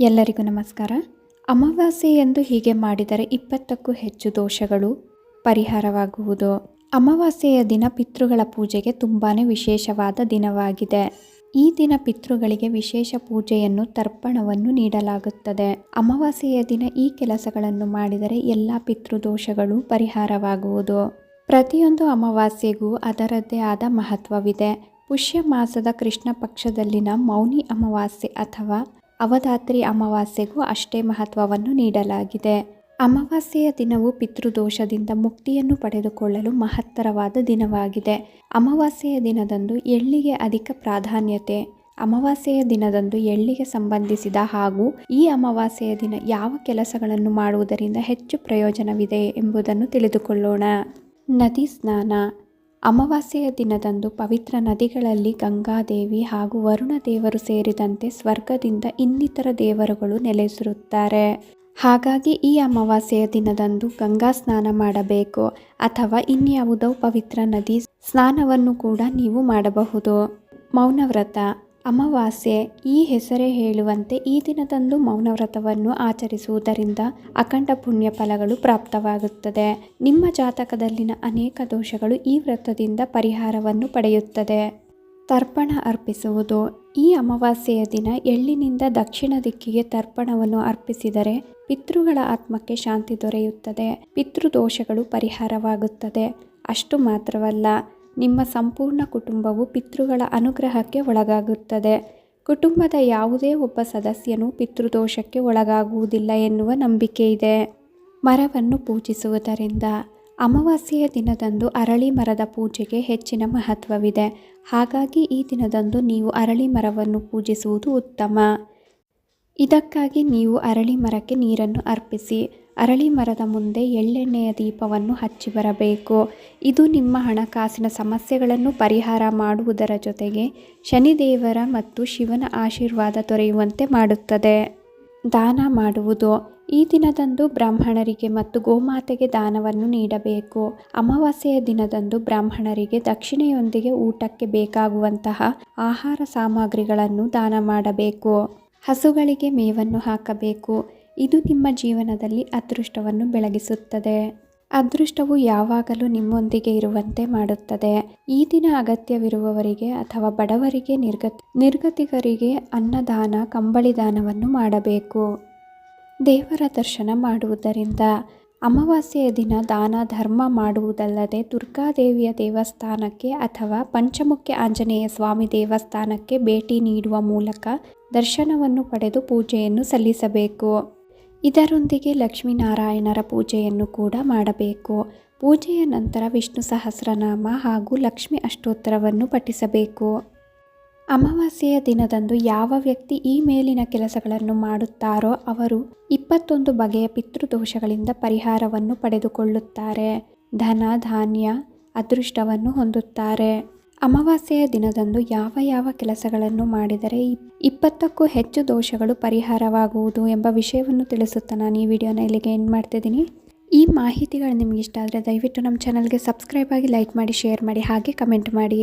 ಎಲ್ಲರಿಗೂ ನಮಸ್ಕಾರ. ಅಮಾವಾಸ್ಯೆಯಂದು ಹೀಗೆ ಮಾಡಿದರೆ ಇಪ್ಪತ್ತಕ್ಕೂ ಹೆಚ್ಚು ದೋಷಗಳು ಪರಿಹಾರವಾಗುವುದು. ಅಮಾವಾಸ್ಯೆಯ ದಿನ ಪಿತೃಗಳ ಪೂಜೆಗೆ ತುಂಬಾ ವಿಶೇಷವಾದ ದಿನವಾಗಿದೆ. ಈ ದಿನ ಪಿತೃಗಳಿಗೆ ವಿಶೇಷ ಪೂಜೆಯನ್ನು, ತರ್ಪಣವನ್ನು ನೀಡಲಾಗುತ್ತದೆ. ಅಮಾವಾಸ್ಯೆಯ ದಿನ ಈ ಕೆಲಸಗಳನ್ನು ಮಾಡಿದರೆ ಎಲ್ಲ ಪಿತೃದೋಷಗಳು ಪರಿಹಾರವಾಗುವುದು. ಪ್ರತಿಯೊಂದು ಅಮಾವಾಸ್ಯೆಗೂ ಅದರದ್ದೇ ಆದ ಮಹತ್ವವಿದೆ. ಪುಷ್ಯ ಮಾಸದ ಕೃಷ್ಣ ಪಕ್ಷದಲ್ಲಿನ ಮೌನಿ ಅಮಾವಾಸ್ಯೆ ಅಥವಾ ಅವಧಾತ್ರಿ ಅಮಾವಾಸ್ಯೆಗೂ ಅಷ್ಟೇ ಮಹತ್ವವನ್ನು ನೀಡಲಾಗಿದೆ. ಅಮಾವಾಸ್ಯೆಯ ದಿನವು ಪಿತೃದೋಷದಿಂದ ಮುಕ್ತಿಯನ್ನು ಪಡೆದುಕೊಳ್ಳಲು ಮಹತ್ತರವಾದ ದಿನವಾಗಿದೆ. ಅಮಾವಾಸ್ಯೆಯ ದಿನದಂದು ಎಳ್ಳಿಗೆ ಅಧಿಕ ಪ್ರಾಧಾನ್ಯತೆ. ಅಮಾವಾಸ್ಯೆಯ ದಿನದಂದು ಎಳ್ಳಿಗೆ ಸಂಬಂಧಿಸಿದ ಹಾಗೂ ಈ ಅಮಾವಾಸ್ಯೆಯ ದಿನ ಯಾವ ಕೆಲಸಗಳನ್ನು ಮಾಡುವುದರಿಂದ ಹೆಚ್ಚು ಪ್ರಯೋಜನವಿದೆ ಎಂಬುದನ್ನು ತಿಳಿದುಕೊಳ್ಳೋಣ. ನದಿ ಸ್ನಾನ. ಅಮಾವಾಸ್ಯೆಯ ದಿನದಂದು ಪವಿತ್ರ ನದಿಗಳಲ್ಲಿ ಗಂಗಾದೇವಿ ಹಾಗೂ ವರುಣ ದೇವರು ಸೇರಿದಂತೆ ಸ್ವರ್ಗದಿಂದ ಇನ್ನಿತರ ದೇವರುಗಳು ನೆಲೆಸಿರುತ್ತಾರೆ. ಹಾಗಾಗಿ ಈ ಅಮಾವಾಸ್ಯೆಯ ದಿನದಂದು ಗಂಗಾ ಸ್ನಾನ ಮಾಡಬೇಕು ಅಥವಾ ಇನ್ಯಾವುದೋ ಪವಿತ್ರ ನದಿ ಸ್ನಾನವನ್ನು ಕೂಡ ನೀವು ಮಾಡಬಹುದು. ಮೌನವ್ರತ ಅಮಾವಾಸ್ಯೆ ಈ ಹೆಸರೇ ಹೇಳುವಂತೆ ಈ ದಿನದಂದು ಮೌನವ್ರತವನ್ನು ಆಚರಿಸುವುದರಿಂದ ಅಖಂಡ ಪುಣ್ಯ ಫಲಗಳು ಪ್ರಾಪ್ತವಾಗುತ್ತದೆ. ನಿಮ್ಮ ಜಾತಕದಲ್ಲಿನ ಅನೇಕ ದೋಷಗಳು ಈ ವ್ರತದಿಂದ ಪರಿಹಾರವನ್ನು ಪಡೆಯುತ್ತದೆ. ತರ್ಪಣ ಅರ್ಪಿಸುವುದು. ಈ ಅಮಾವಾಸ್ಯೆಯ ದಿನ ಎಳ್ಳಿನಿಂದ ದಕ್ಷಿಣ ದಿಕ್ಕಿಗೆ ತರ್ಪಣವನ್ನು ಅರ್ಪಿಸಿದರೆ ಪಿತೃಗಳ ಆತ್ಮಕ್ಕೆ ಶಾಂತಿ ದೊರೆಯುತ್ತದೆ. ಪಿತೃದೋಷಗಳು ಪರಿಹಾರವಾಗುತ್ತದೆ. ಅಷ್ಟು ಮಾತ್ರವಲ್ಲ. ನಿಮ್ಮ ಸಂಪೂರ್ಣ ಕುಟುಂಬವು ಪಿತೃಗಳ ಅನುಗ್ರಹಕ್ಕೆ ಒಳಗಾಗುತ್ತದೆ. ಕುಟುಂಬದ ಯಾವುದೇ ಒಬ್ಬ ಸದಸ್ಯನು ಪಿತೃದೋಷಕ್ಕೆ ಒಳಗಾಗುವುದಿಲ್ಲ ಎನ್ನುವ ನಂಬಿಕೆ ಇದೆ. ಮರವನ್ನು ಪೂಜಿಸುವುದರಿಂದ ಅಮಾವಾಸ್ಯೆಯ ದಿನದಂದು ಅರಳಿ ಮರದ ಪೂಜೆಗೆ ಹೆಚ್ಚಿನ ಮಹತ್ವವಿದೆ. ಹಾಗಾಗಿ ಈ ದಿನದಂದು ನೀವು ಅರಳಿ ಮರವನ್ನು ಪೂಜಿಸುವುದು ಉತ್ತಮ. ಇದಕ್ಕಾಗಿ ನೀವು ಅರಳಿ ಮರಕ್ಕೆ ನೀರನ್ನು ಅರ್ಪಿಸಿ. ಅರಳಿ ಮರದ ಮುಂದೆ ಎಳ್ಳೆಣ್ಣೆಯ ದೀಪವನ್ನು ಹಚ್ಚಿ ಬರಬೇಕು. ಇದು ನಿಮ್ಮ ಹಣಕಾಸಿನ ಸಮಸ್ಯೆಗಳನ್ನು ಪರಿಹಾರ ಮಾಡುವುದರ ಜೊತೆಗೆ ಶನಿದೇವರ ಮತ್ತು ಶಿವನ ಆಶೀರ್ವಾದ ದೊರೆಯುವಂತೆ ಮಾಡುತ್ತದೆ. ದಾನ ಮಾಡುವುದು. ಈ ದಿನದಂದು ಬ್ರಾಹ್ಮಣರಿಗೆ ಮತ್ತು ಗೋಮಾತೆಗೆ ದಾನವನ್ನು ನೀಡಬೇಕು. ಅಮಾವಾಸ್ಯೆಯ ದಿನದಂದು ಬ್ರಾಹ್ಮಣರಿಗೆ ದಕ್ಷಿಣೆಯೊಂದಿಗೆ ಊಟಕ್ಕೆ ಬೇಕಾಗುವಂತಹ ಆಹಾರ ಸಾಮಗ್ರಿಗಳನ್ನು ದಾನ ಮಾಡಬೇಕು. ಹಸುಗಳಿಗೆ ಮೇವನ್ನು ಹಾಕಬೇಕು. ಇದು ನಿಮ್ಮ ಜೀವನದಲ್ಲಿ ಅದೃಷ್ಟವನ್ನು ಬೆಳಗಿಸುತ್ತದೆ. ಅದೃಷ್ಟವು ಯಾವಾಗಲೂ ನಿಮ್ಮೊಂದಿಗೆ ಇರುವಂತೆ ಮಾಡುತ್ತದೆ. ಈ ದಿನ ಅಗತ್ಯವಿರುವವರಿಗೆ ಅಥವಾ ಬಡವರಿಗೆ ನಿರ್ಗತಿ, ನಿರ್ಗತಿಗರಿಗೆ ಅನ್ನದಾನ ಕಂಬಳಿ ದಾನವನ್ನು ಮಾಡಬೇಕು. ದೇವರ ದರ್ಶನ ಮಾಡುವುದರಿಂದ ಅಮಾವಾಸ್ಯೆಯ ದಿನ ದಾನ, ಧರ್ಮ ಮಾಡುವುದಲ್ಲದೆ ದುರ್ಗಾದೇವಿಯ ದೇವಸ್ಥಾನಕ್ಕೆ ಅಥವಾ ಪಂಚಮುಖ್ಯ ಆಂಜನೇಯ ಸ್ವಾಮಿ ದೇವಸ್ಥಾನಕ್ಕೆ ಭೇಟಿ ನೀಡುವ ಮೂಲಕ ದರ್ಶನವನ್ನು ಪಡೆದು ಪೂಜೆಯನ್ನು ಸಲ್ಲಿಸಬೇಕು. ಇದರೊಂದಿಗೆ ಲಕ್ಷ್ಮೀನಾರಾಯಣರ ಪೂಜೆಯನ್ನು ಕೂಡ ಮಾಡಬೇಕು. ಪೂಜೆಯ ನಂತರ ವಿಷ್ಣು ಸಹಸ್ರನಾಮ ಹಾಗೂ ಲಕ್ಷ್ಮಿ ಅಷ್ಟೋತ್ತರವನ್ನು ಪಠಿಸಬೇಕು. ಅಮಾವಾಸ್ಯೆಯ ದಿನದಂದು ಯಾವ ವ್ಯಕ್ತಿ ಈ ಮೇಲಿನ ಕೆಲಸಗಳನ್ನು ಮಾಡುತ್ತಾರೋ ಅವರು ಇಪ್ಪತ್ತೊಂದು ಬಗೆಯ ಪಿತೃದೋಷಗಳಿಂದ ಪರಿಹಾರವನ್ನು ಪಡೆದುಕೊಳ್ಳುತ್ತಾರೆ. ಧನ, ಧಾನ್ಯ, ಅದೃಷ್ಟವನ್ನು ಹೊಂದುತ್ತಾರೆ. ಅಮಾವಾಸ್ಯೆಯ ದಿನದಂದು ಯಾವ ಯಾವ ಕೆಲಸಗಳನ್ನು ಮಾಡಿದರೆ ಇಪ್ಪತ್ತಕ್ಕೂ ಹೆಚ್ಚು ದೋಷಗಳು ಪರಿಹಾರವಾಗುವುದು ಎಂಬ ವಿಷಯವನ್ನು ತಿಳಿಸುತ್ತಾ ನಾನು ಈ ವಿಡಿಯೋನ ಇಲ್ಲಿಗೆ ಎಂಡ್ ಮಾಡ್ತಿದ್ದೀನಿ. ಈ ಮಾಹಿತಿಗಳು ನಿಮಗೆ ಇಷ್ಟ ಆದರೆ ದಯವಿಟ್ಟು ನಮ್ಮ ಚಾನಲ್ಗೆ ಸಬ್ಸ್ಕ್ರೈಬ್ ಆಗಿ ಲೈಕ್ ಮಾಡಿ ಶೇರ್ ಮಾಡಿ, ಹಾಗೆ ಕಮೆಂಟ್ ಮಾಡಿ